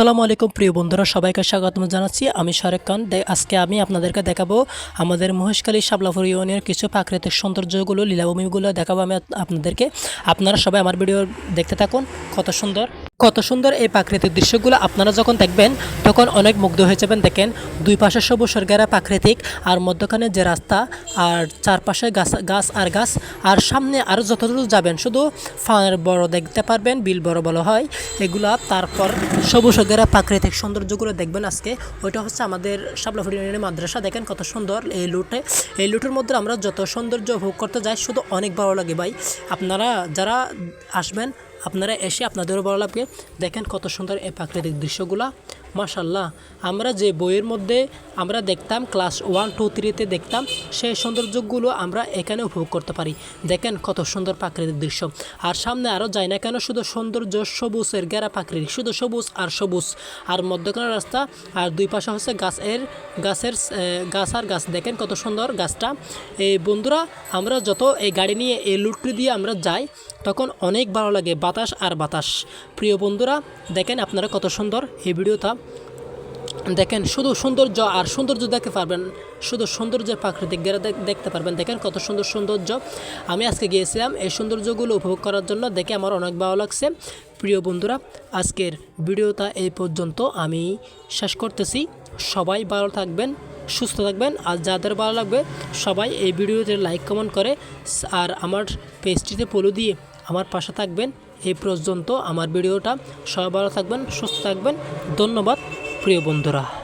আসসালামু আলাইকুম, প্রিয় বন্ধুরা, সবাইকে স্বাগতম জানাচ্ছি। আমি শারেক খান। আজকে আমি আপনাদেরকে দেখাবো আমাদের মহেশখালী শাবলাপুর ইউনিয়নের কিছু প্রাকৃতিক সৌন্দর্যগুলো, লীলাভূমিগুলো দেখাবো আমি আপনাদেরকে। আপনারা সবাই আমার ভিডিও দেখতে থাকুন। কত সুন্দর। কত সুন্দর এই প্রাকৃতিক দৃশ্যগুলো আপনারা যখন দেখবেন, তখন অনেক মুগ্ধ হয়ে যাবেন। দেখেন, দুই পাশে সবুজ ঘেরা প্রাকৃতিক, আর মধ্যখানে যে রাস্তা, আর চারপাশে গাছ গাছ আর গাছ, আর সামনে আরও যতদূর যাবেন, শুধু ফানের বড় দেখতে পারবেন, বিল বড় বড় হয়। এগুলা তারপর সবুজ ঘেরা প্রাকৃতিক সৌন্দর্যগুলো দেখবেন আজকে। ওইটা হচ্ছে আমাদের ইউনিয়নের মাদ্রাসা। দেখেন কত সুন্দর এই লুটে। এই লুটের মধ্যে আমরা যত সৌন্দর্য উপভোগ করতে যাই, শুধু অনেক ভালো লাগে ভাই। আপনারা যারা আসবেন আপনারা এসে আপনাদেরও ভালো লাগবে দেখেন কত সুন্দর এই প্রাকৃতিক দৃশ্যগুলা। মাশাল্লাহ, আমরা যে বইয়ের মধ্যে আমরা দেখতাম, ক্লাস ওয়ান, টু, থ্রিতে দেখতাম, সেই সৌন্দর্যগুলো আমরা এখানে উপভোগ করতে পারি। দেখেন কত সুন্দর প্রাকৃতিক দৃশ্য। আর সামনে আরও যায় না কেন, শুধু সৌন্দর্য সবুজের গেরা প্রাকৃতিক, শুধু সবুজ আর সবুজ। আর মধ্যখানে রাস্তা, আর দুই পাশে হচ্ছে গাছের গাছের গাছ আর গাছ। দেখেন কত সুন্দর গাছটা। এই বন্ধুরা, আমরা যত এই গাড়ি নিয়ে, এই লুটটি দিয়ে আমরা যাই, তখন অনেক ভালো লাগে বাতাস আর বাতাস। প্রিয় বন্ধুরা, দেখেন আপনারা কত সুন্দর এই ভিডিওটা। দেখেন, শুধু সৌন্দর্য আর সৌন্দর্য দেখতে পারবেন, শুধু সৌন্দর্যের প্রাকৃতিক গেরা দেখতে পারবেন। দেখেন কত সুন্দর সৌন্দর্য। আমি আজকে গিয়েছিলাম এই সৌন্দর্যগুলো উপভোগ করার জন্য। দেখে আমার অনেক ভালো লাগছে। প্রিয় বন্ধুরা, আজকের ভিডিওটা এই পর্যন্ত আমি শেষ করতেছি। সবাই ভালো থাকবেন, সুস্থ থাকবেন। আর যাদের ভালো লাগবে, সবাই এই ভিডিওতে লাইক, কমেন্ট করে আর আমার পেজটিতে ফলো দিয়ে আমার পাশে থাকবেন। এই পর্যন্ত আমার ভিডিওটা। সবাই ভালো থাকবেন সুস্থ থাকবেন। ধন্যবাদ প্রিয় বন্ধুরা।